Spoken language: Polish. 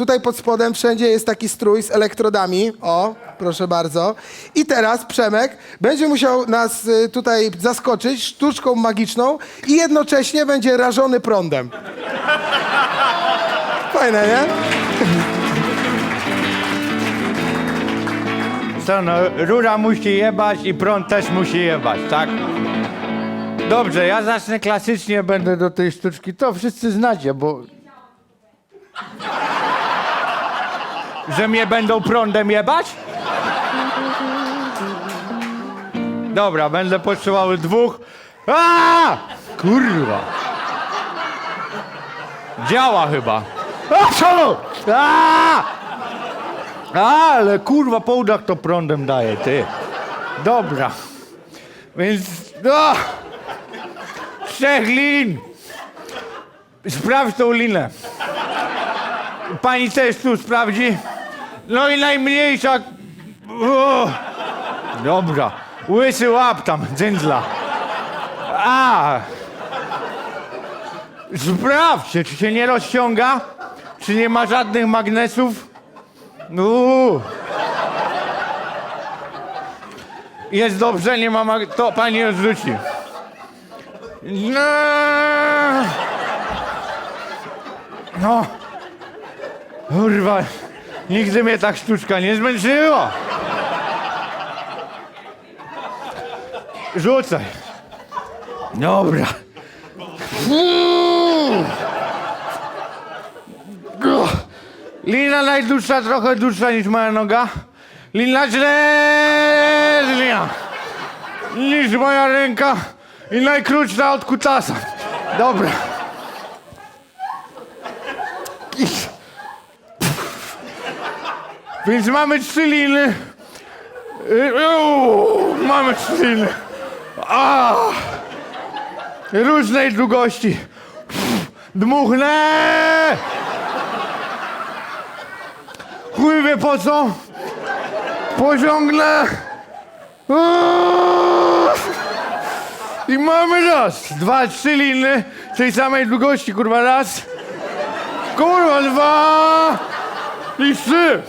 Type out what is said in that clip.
Tutaj pod spodem wszędzie jest taki strój z elektrodami. O, proszę bardzo. I teraz Przemek będzie musiał nas y, tutaj zaskoczyć sztuczką magiczną i jednocześnie będzie rażony prądem. Fajne, nie? Co no, rura musi jebać i prąd też musi jebać, tak? Dobrze, ja zacznę klasycznie, będę do tej sztuczki. To wszyscy znacie, bo... Że mnie będą prądem jebać? Dobra, będę potrzebował dwóch. A! Kurwa. Działa chyba. A co? A! Ale kurwa po udach to prądem daje, ty. Dobra. Więc. No! Trzech lin! Sprawdź tą linę. Pani też tu sprawdzi. No i najmniejsza. O! Dobra. Łysy łap tam, dzędzla. A! Sprawdźcie, czy się nie rozciąga, czy nie ma żadnych magnesów. No. Jest dobrze, nie ma mag... To pani odrzuci. No. No. Kurwa. Nigdy mnie tak sztuczka nie zmęczyła. Rzucaj. Dobra. Lina najdłuższa, trochę dłuższa niż moja noga. Lina średnia niż moja ręka i najkrótsza od kutasa. Dobra. Więc mamy trzy liny. Y, uuu, Mamy trzy liny. A! Różnej długości. Dmuchnę! Chuj wie po co? Pociągnę. I mamy raz, dwa, trzy liny tej samej długości, kurwa, raz. Kurwa, dwa i trzy.